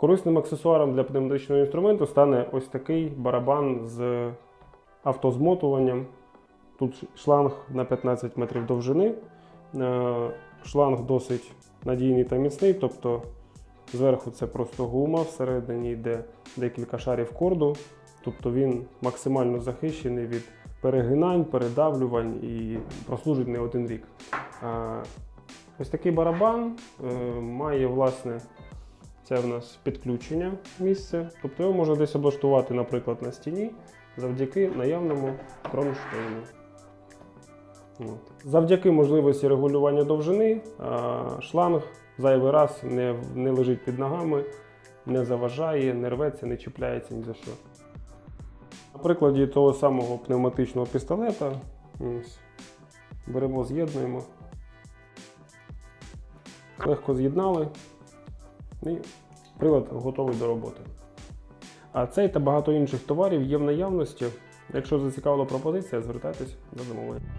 Корисним аксесуаром для пневматичного інструменту стане ось такий барабан з автозмотуванням. Тут шланг на 15 метрів довжини. Е, Шланг досить надійний та міцний, тобто зверху це просто гума, всередині йде декілька шарів корду, тобто він максимально захищений від перегинань, передавлювань і прослужить не один рік. Е, Ось такий барабан е, має власне це в нас підключення місце, тобто його можна десь облаштувати, наприклад, на стіні завдяки наявному кронштейну. Завдяки можливості регулювання довжини шланг зайвий раз не, не лежить під ногами, не заважає, не рветься, не чіпляється ні за що. На прикладі того самого пневматичного пістолета беремо, з'єднуємо. Легко з'єднали і прилад готовий до роботи. А цей та багато інших товарів є в наявності. Якщо зацікавила пропозиція, звертайтесь за замовленням.